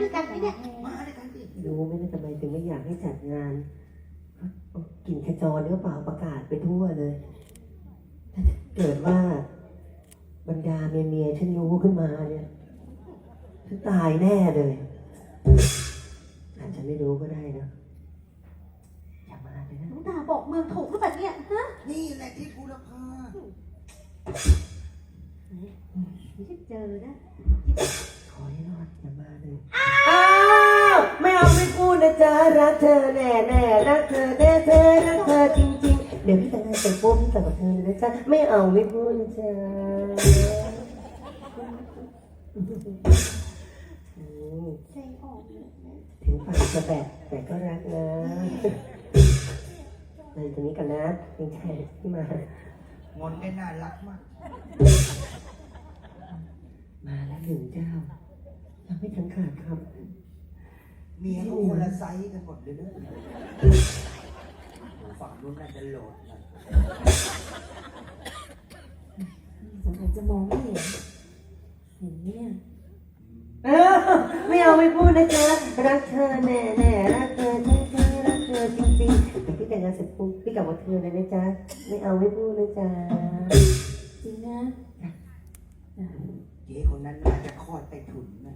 ด้วยกันไหมเนี่ยมาด้วยกันสิรู้ไหมเนี่ยทำไมถึงไม่อยากให้จัดงานกลิ่นขจรหรือเปล่าประกาศไปทั่วเลย เกิดว่าบรรดาเมียเมียๆฉันรู้ขึ้นมาเนี่ยฉันตายแน่เลยอาจจะไม่รู้ก็ได้นะอย่ามาเลยนะน้องดาบอกเมืองถูกหรือเปล่าเนี่ยฮะนี่แหละที่ภูรพาไม่ใช่เจอนะขอให้รอด อย่ามาเลยอ้าวไม่เอาไม่พูดนะจ๊ะรักเธอแน่แน่ๆรักเธอแน่เธอรักเธอจริง ๆ เดี๋ยวพี่แต่งงานเสร็จปุ๊บพี่แต่งกับเธอเลยนะจ๊ะไม่เอาไม่พูดนะจ๊ะอืมใจอ่อนเลยนะถึงฝั่งจะแบกแต่ก็รักนะในตรงนี้กันนะเป็นใครที่มา งอนได้น่ารักมาก มาแล้วหนึ่งเจ้า ยังไม่ทันขาดคเมียเขาคนละไซส์กันหมดเลยเนอะฝั่งนู้นน่าจะโหลดนะสงสัยจะมองไม่เห็นเห็นไหมเนี่ยำเออไม่เอาไม่พูดนะจ๊ะรักเธอแน่แน่ๆรักเธอแท้แท้ๆรักเธอจริงๆเดี๋ยวพี่แต่งงานเสร็จปุ๊บพี่กลับมาเธอเลยนะจ๊ะไม่เอาไม่พูดนะจ๊ะจริงนะ เจ๊คนนั้นน่าจะคลอดใต้ถุนนะ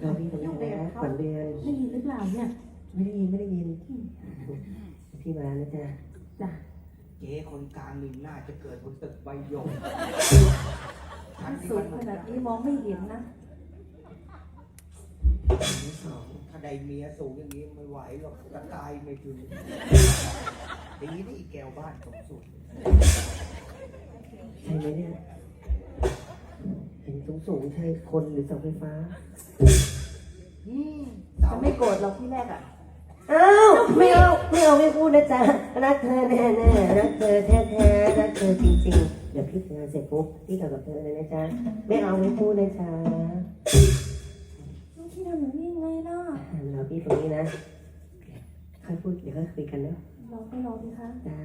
เราพี่ตรงนี้นะขวัญเดือนได้ยินหรือเปล่าเนี่ยไม่ได้ยินไม่ได้ยินพี่มานะจ๊ะจ้ะเจ๊คนกลางนี่น่าจะเกิดบนตึกใบหยกชั้นที่สูมังนขนาดนี้มองไม่เห็นนะที่สองถ้าได้เมียสูงอย่างนี้ไม่ไหวหรอกกระตายไม่ถึงอย่างนี้นี่อีแก้วบ้านสมสุดใช่ไหมเนี่ยเห็น สูงสูงๆใช่คนหรือเสาไฟฟ้าอืมจะไม่โกรธเราที่แรกอะ อ้าวไม่เอาไม่เอาไม่พูดนะจ๊ะรักเธอแน่แน่ๆรักเธอแท้แท้ๆรักเธอจริงๆ เดี๋ยวพี่ทำงานเสร็จปุ๊บพี่กลับกับเธอเลยนะจ๊ะไม่เอาไม่พูดนะจ๊ะน้องที่ทำแบบนี้ยังไงล่ะเราพี่ตรงนี้นะค่อยพูดเดี๋ยวค่อยคุยกันนะลองไปลองดิคะจ้า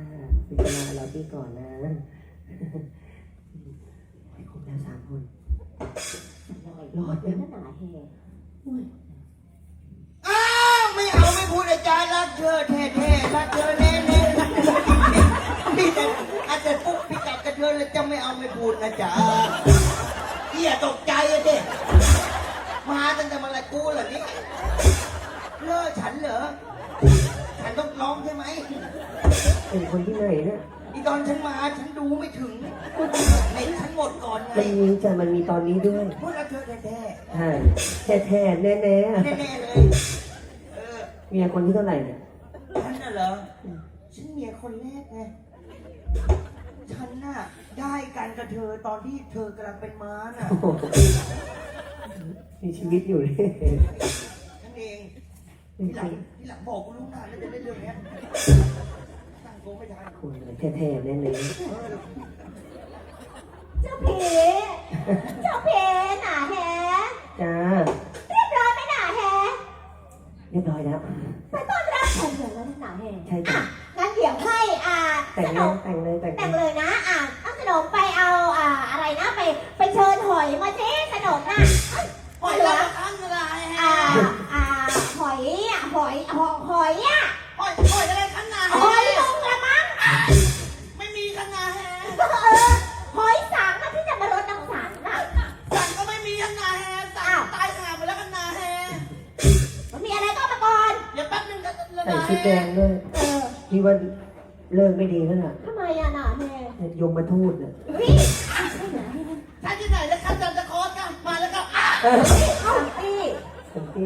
คุยกันมาเราพี่ก่อนนะไปครบแล้วสามคน รอดเดี๋ยัยวงหนาแห่อ้าวไม่เอาไม่พูดอาจารย์รักเธอแท้ๆรักเธอแน่ๆรักเธอจริงๆพี่แต่อาจจะปุ๊บพี่กลับกับเธอแล้วจะไม่เอาไม่พูดนะจ๊ะพี่อย่าตกใจอะเด็มาตั้งแต่มื่อไรกูเหรอนี่เลิกฉันเหรอฉันต้องร้องใช่ไหมเป็นคนที่ไหนเนี่ย อีตอนฉันมาฉันดูไม่ถึงเน็ตฉันหมดก่อนไงมันมีจ้ะมันมีตอนนี้ด้วยพูดรักเธอแท้ใช่แท้แท้ๆแน่แน่ๆแน่ๆเลยเออๆเมียคนที่เท่าไหร่เนี่ยฉันน่ะเหรอฉันเมียคนแรกไงฉันน่ะได้กันกับเธอตอนที่เธอกำลังเป็นม้าน่ะโอ้โหมีชีวิตอยู่เลยฉันเองที่หลังที่หลังบอกกูรู้นานแล้วจะได้เรื่องเนี้ยตั้งโกไม่ทัน คนแท้ๆแน่เลยเออเจ้าผีเจ้าผีหนาแห่จ้าเรียบร้อยไหมหนาแห่เรียบร้อยแล้วไปต้อนรับใครเหรอแล้วหนาแห่ใช่จ้ะงั้นเดี๋ยวให้อ่าแต่งขเลนยมแต่งเลยแต่งแต่งเลยเลยนะอ่าเอาขนมไปเอาอ่าอะไรนะไปไปเชิญหอยมาสิขนมน่ะปล่อยละ เลิกไม่ดีแล้วล่ะทำไมอะหนาแม่ยมมาทูตเนี่ยวิท่านที่ไหนแล้วครับจันทคอสกันมาแล้วครับอะเออเอาสิสันติ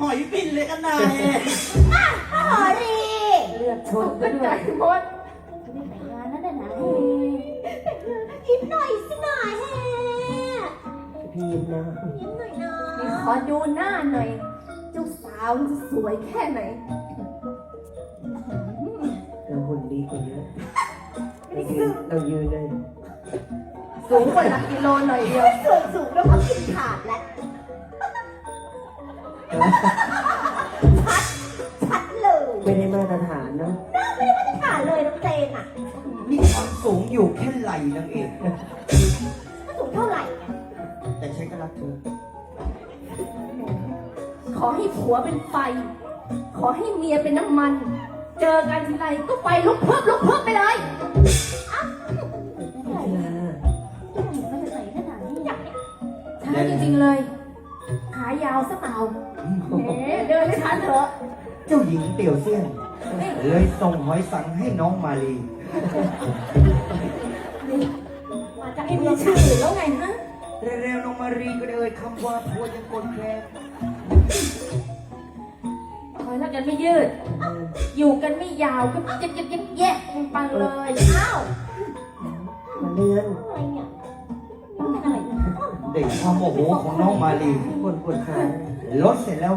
หอยบินเลยกันนายอะหอยรีเลือดชนก็ด้วยหมดไม่แต่งงานแล้วนะหนาแม่ยิ้มหน่อยสิหนาแฮ่พี่ยิ้มนะยิ้มหน่อยนะนี่ขอดูหน้าหน่อยเจ้าสาวจะสวยแค่ไหน เราหุ่นดีกว่าเยอะเรายืนเรายืนเลยสูงกว่าหลักกิโลหน่อยเดียวส่วนสูงแล้วก็กินขาดแล้วชัดเลยไม่ได้มาตรฐานเนอะหน้าไม่ได้มาตรฐานเลยน้องเจนอะนี่ความสูงอยู่แค่ไหลนางเอกมันสูงเท่าไหร่เนี่ยแต่ฉันกำลังรักเธอขอให้ผัวเป็นไฟ ขอให้เมียเป็นน้ำมัน เจอกันทีไรก็ไฟลุกเพิ่มลุกเพิ่มไปเลยพัชรามันจะไหนขนาดนี้อยากช้าจริงๆเลย ขายาวซะเปล่าเอ๊ะเดินไม่ทันเถอะเจ้าหญิงเตี่ยวเซียนเลยส่งหอยสังให้น้องมาลี มาจากไม่ไอ้มีเมืองชื่อแล้วไงฮะ เร็วๆน้องมารีก็ได้เอ่ยคำว่าพัวยังกดแคร์คอยแล้ วกันไม่ยืดเอออยู่กันไม่ยาวก็เจ็บเจ็บเจ็บแยะมันปังเลยอ้าวมาเลื่อนอะไรเนี่ยต้องเป็นอะไรเนี่ยเด็กความโมโหของน้องมาลีปวดปวดขาลดเสร็จแล้ว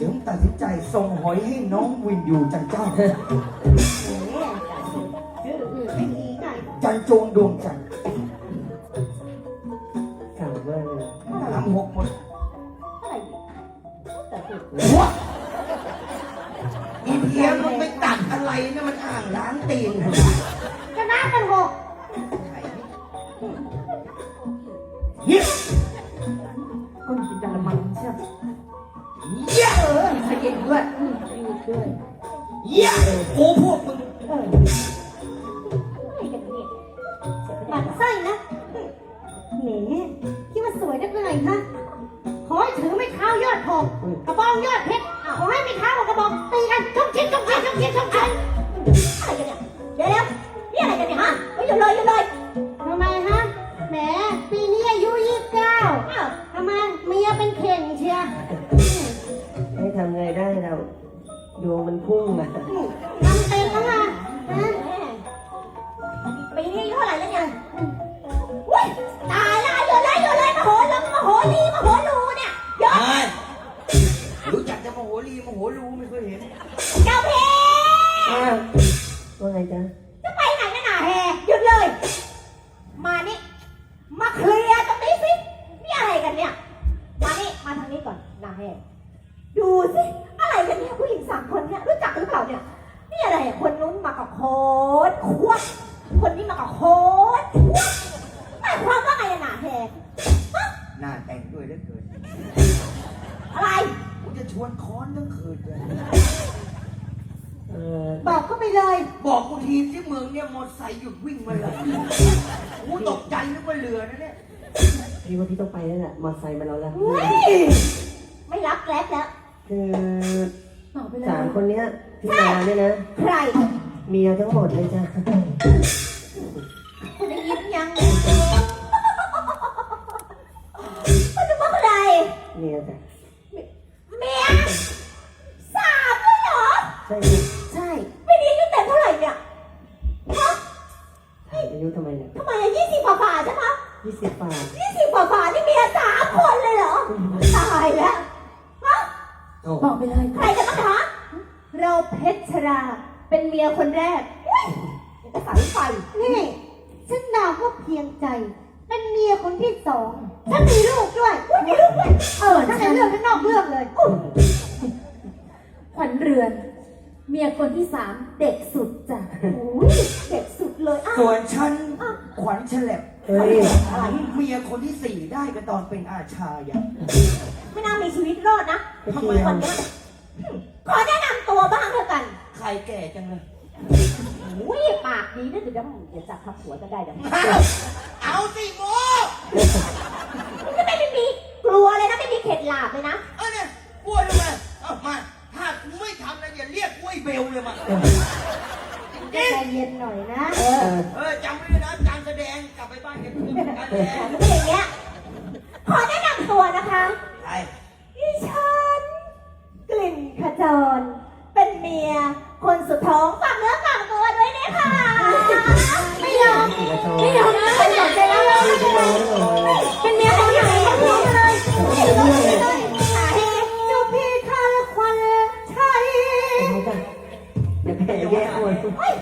จึงตัดสินใจส่งหอยให้น้องวินยูจันเจ้าแหมชื่ออื่นไม่มีไงจันโจงดวงจันทร์ หน้าแต่งด้วยเหลือเกินอะไร กูจะชวนค้อนทั้งคืนเลย เออบอกก็ไปเลย บอกกูทีที่เมืองเนี่ยมอเตอร์ไซค์หยุดวิ่งมาเลยกูตกใจนึกว่าเรือนะเนี่ย พี่ว่าพี่ต้องไปแล้วแหละมอไซค์มาเราแล้วเฮ้ยไม่รับแกร็บแล้วคือบอกไปเลยสามคนเนี้ยที่มาเนี่ยนะ ใคร เมียทั้งหมดเลยจ้ะ เมียจ้ะเมียสามเลยเหรอ ใช่ไหมใช่ไม่ดีอายุเต็มเท่าไหร่เนี่ยฮะถามอายุทำไมเนี่ยทำไมอะยี่สิบกว่าฝ่าใช่ไหมยี่สิบป่ายี่สิบกว่าฝ่านี่เมียสามคนเลยเหรอ ตายแล้วฮะโอ้บอกไปเลย ใครจะมาถามเราเพชรรา เป็นเมียคนแรกอุ๊ยเอกสารไฟนี่ ฉันนามว่าเพียงใจ เป็นเมียคนที่สอง ฉันมีลูกด้วยอุ๊ยมีลูกด้วยเออถ้าในเรื่องข้างนอกเรื่องเลยอุ๊ยขวัญเรือน เมียคนที่สามเด็กสุดจ้ะอุ๊ยเด็กสุดเลยอ้าวส่วนฉันขวัญฉลับเฮ้ยอะไรเมียคนที่สี่ได้กันตอนเป็นอาชาอย่างไม่น่ามีชีวิตรอดนะไปทำเที่ไมยววันเนี้ยขอแนะนำตัวบ้างเถอะกัน ใครแก่จังเลย อุ้ยปากดีนะเดี๋ยวจะเดี๋ยวจับทับหัวจะได้เดี๋ยวเอาสิโมมันจะไม่มีกลัวเลยนะไม่มีเข็ดหลาบเลยนะเอาเนี่ยกลัวทำไมเอามาถ้ากูไม่ทำนะอย่าเรียกกูไอ้เบลเลยมาใจเย็นหน่อยนะ เออเออจำไว้ด้วยนะการแสดงกลับไปบ้านกันการแสดงไม่อย่างเงี้ยขอแนะนำตัวนะคะใครดิฉันกลิ่นขจร เมีย คนสุดท้องฝากเนื้อฝากตัวด้วยนะคะไม่ยอมไม่ยอมนะไม่ยอมใจแล้วเลยไม่ยอมเป็นเมียของไหนของหัวเลยไม่ยอมเลยเจ้าพี่ข้าควันใช่เอาจ้ะเดี๋ยวแพ้แยกคนเฮ้ย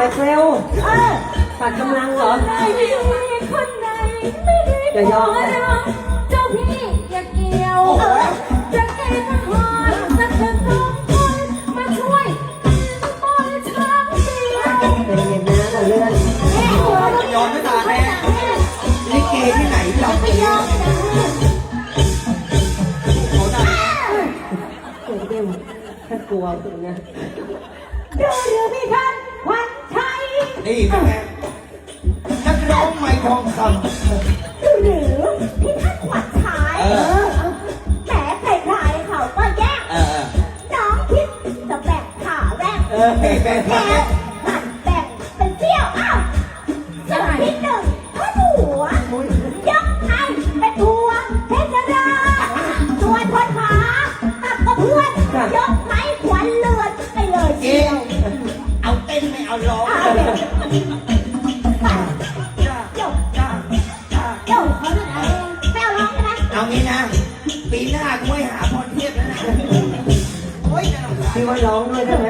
ดี๋ยวแต่เร็วเออตัดกำลังเหรอไม่มีคนไหนไม่ได้อย่ายอมขรักเจ้าพี่อย่าเกี่ยวจะเกณฑ์ทหารสักคนสองคนมาช่วยปล่อยช้างเดียวเป็นเย็นนะกับเลื่อนยอมไม่ตาแน่ลิเกที่ไหนเราไปยอมเขาได้เกิดเร็วถ้ากลัวตรงเนี้ย นี่เป็นไงนักร้องไม่ทองคดูหรือพี่ท่านควันชัยเออแหมใครๆเขาก็แย่งำเออ น้องคิดจะแบ่งขาแรกเออแบ่งแบ่งแล้แบ่งวหันแบ่งเป็นเสี้ยวอ้าวเจ้าที่หนึ่งพ่อหัวยกให้เป็นทัวเพชรราส่วนคนขาตับกับเพื่อนยก เอางี้นะ ปีหน้ากูไม่หาพรเทพแล้วนะ โอ้ยน่ารำคาญพี่ว่าร้องด้วยได้ไหม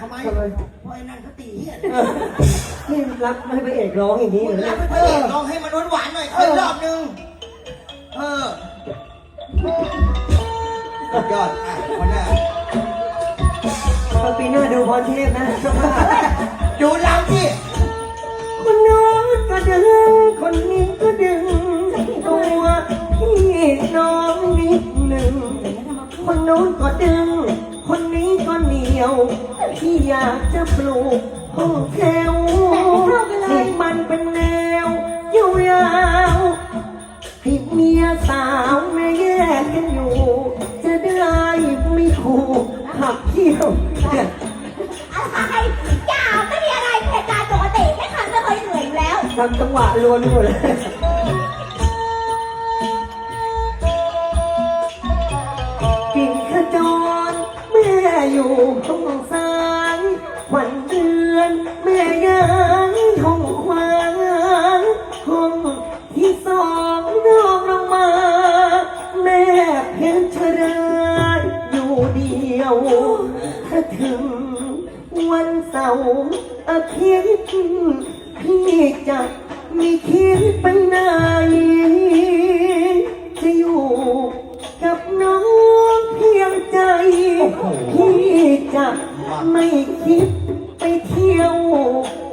ดูหน้าทำไมทำไมเพราะไอ้นั่นเขาตีเหี้ยนี่รับไม่ให้พระเอกร้องอย่างนี้เหรอแล้เนี่วยให้พระเอกร้องให้มันหวานๆหน่อยค่อยรอบนึง เออสุดยอดอะคนหน้าตอนปีหน้าดูพรเทพนะเจ้าภาพดูเราที่คนโน้นก็ดึงคนนี้ก็ดึงตัวพี่น้องนิดหนึ่งคนโน้นก็ดึงคนนี้ก็เหนี ยว ที่อยากจะปลูกห้องแถวให้มันเป็นแนวยาวๆให้เมียสาวแม่แยกกันอยู่ จะได้ไม่ถูกขับเที่ยวอะไรอย่าไม่มีอะไรเหตุการณ์ปกติไม่คันไม่เคยเหนื่อยอยู่แล้วทำจังหวะรวนไปหมดเลย ไม่คิดไปไหนจะอยู่กับน้องเพียงใจ พี่จะไม่คิดไปเที่ยว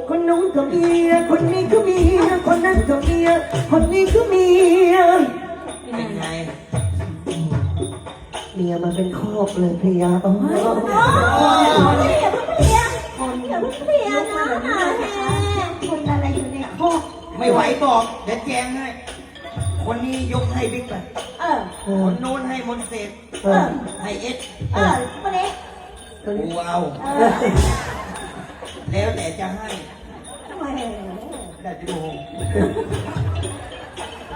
คนนู้นก็เมีย คนนี้ก็เมีย คนนั้นก็เมีย คนนี้ก็เมีย เป็นไงเมียมาเป็นครอบเลยพยาโอ้โหโอ้ยอย่าเพิ่ บอกเดี๋ยวแจงให้ คนนี้ยกให้บิ๊กไปเออเอคอนโน้นให้มนต์เสกเออ ให้เอสเออคนนี้คนกูนี้เอา เออแล้วแต่จะให้แหมได้ดู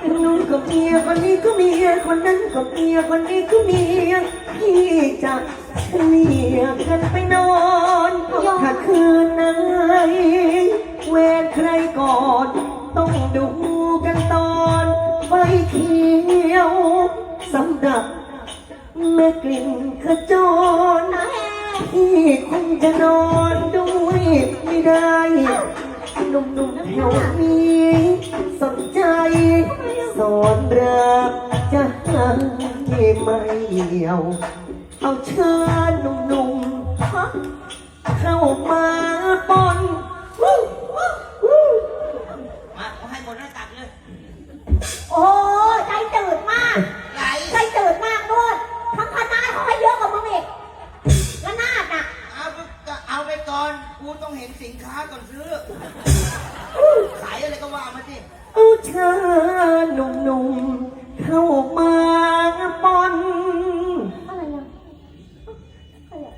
คนนู้นก็เมียคนนี้ก็เมียคนนั้นก็เมียคนนี้ก็เมียพี่จะเมียกันไปนอนถ้าคืนไหนเวรใครก่อน ต้องดูกันตอนไฟเขียวสำหรับเมื่อกลิ่นขจรที่คงจะนอนด้วยไม่ได้หนุ่มๆแถวนี้สนใจ สอนรักจะหาไม่เหี่ยว เอาเชิญนุ่มๆเข้ามาปน ก่อนกูต้องเห็นสินค้าก่อนซื้อ ขายอะไรก็ว่ามาสิเอาเชิญหนุ่มๆเข้ามาปนอะไรอะอะไรอะ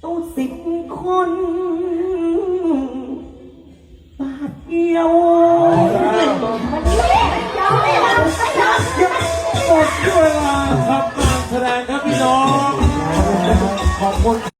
เอาสิบคนบาทเดียวมันนี่ยอมไม่ยอมไม่ยอมหมดเวลาครับการแสดงครับพี่น้องขอบคุณ